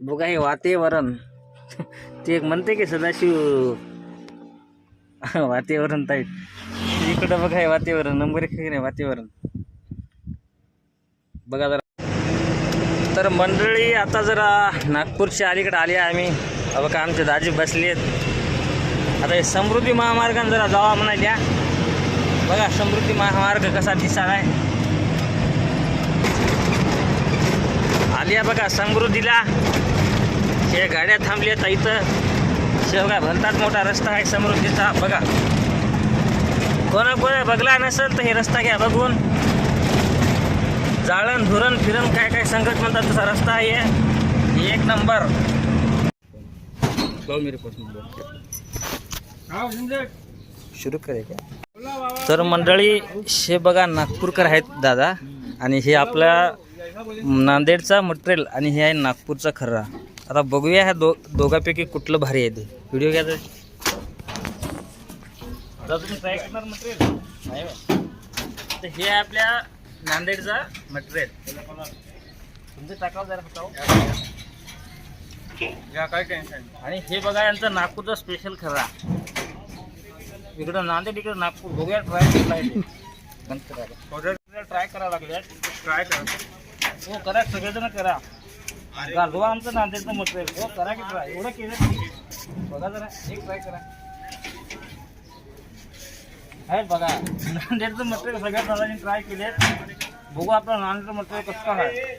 बघा हे वातावरण. ते एक म्हणते की सदाशिव. वातावरण ताई इकडं बघा हे वातावरण नंबर एक आहे वातावरण. बघा जरा. तर मंडळी आता जरा नागपूरच्या अलीकडे आली आहे आम्ही बघा आमचे दाजी बसले आहेत आता हे समृद्धी महामार्गाने जरा जावा म्हणाल्या बघा समृद्धी महामार्ग कसा दिसाला आहे. आलिया बघा समृद्धीला. हे गाड्या थांबल्या आहेत इथं. शेवगा भलताच मोठा रस्ता आहे समृद्धीचा. बघा. कोणा कोणा बघला नसेल तर हे रस्ता घ्या बघून. जाळण धुरण फिरण काय काय संकट म्हणतात तसा रस्ता आहे. एक नंबर. सुरू करे का? तर मंडळी हे बघा नागपूरकर आहेत दादा. आणि हे आपल्या नांदेडचा मटेरियल आणि हे आहे नागपूरचा खर्रा. आता बघूया ह्या दो दोघांपैकी कुठलं भारी आहे ते. व्हिडिओ घ्या आता तुम्ही ट्राय करणार मटेरियल नाही बा. तर हे आहे आपल्या नांदेडचा मटेरियल तुमचं टाकावं जरा टाकावं. काय टेन्शन आणि हे बघा यांचं नागपूरचा स्पेशल खरा. इकडं नांदेड इकडं नागपूर. बघूया ट्राय केला करायला. ट्राय करावं लागले ट्राय करा. हो करा सगळेजण करा. गाजवा आमचं नांदेडचं मटेरियल हो करा की ट्राय एवढं केलं. बघा जरा एक ट्राय करा. आहे बघा. नांदेडचं मटेरियल सगळ्या जणांनी ट्राय केले बघू आपलं नांदेडचं मटेरियल कसं आहे.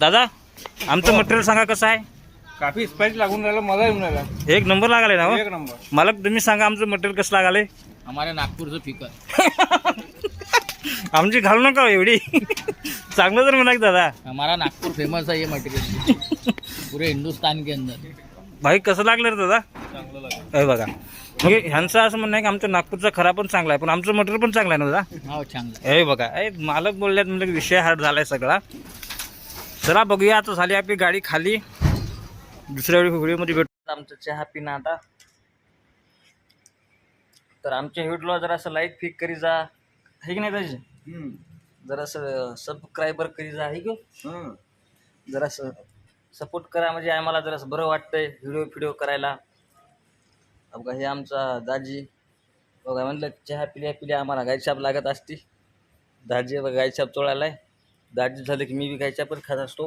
दादा आमचं मटेरियल सांगा कसं आहे? काफी स्पाइस लागून राहिला मला येऊन राहिला. एक नंबर लागले ना हो? एक नंबर. मालक तुम्ही सांगा आमचं मटेरियल कसं लागाले हमारे नागपुर से फिकर आमची घालू नका हो एवढी. चांगलं तर म्हणा की दादा हमारा नागपुर फेमस है ये मटेरियल पूरे हिंदुस्तान के अंदर भाई कसं लागलं रे दादा? चांगलं लागलं. हे बघा. म्हणजे ह्यांचं असं म्हणणं आहे की आमचं नागपूरचा खरा पण चांगला आहे पण आमचं मटेरियल पण चांगलं आहे ना दादा? हो चांगलं हे बघा. हे मालक बोलल्यात म्हणजे विषय हार्ड झालाय सगळा. चला बघूया आता झाली आपली गाडी खाली. दुसऱ्या वेळी व्हिडिओमध्ये भेटतो आमचं चहा पिणं आता. तर आमच्या व्हिडिओला जरासं लाईक फिक करी जा. आहे की नाही त्याची जरासं सबस्क्रायबर करी जा आहे? की हो? जरासं सपोर्ट करा म्हणजे आम्हाला जरासं बरं वाटतंय व्हिडिओ फिडिओ करायला. बघा हे आमचा दाजी बघा म्हणलं चहा पिल्या पिल्या आम्हाला गायछाप लागत असती. दाजी बघा गायछाप चोळायला आहे दाजी झालं की मी बी गायछाप पण खात असतो.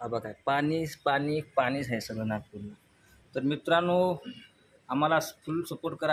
हा बघा पाणी पाणी पाणीच आहे सगळं नागपूरला. तर मित्रांनो आम्हाला फुल सपोर्ट करा.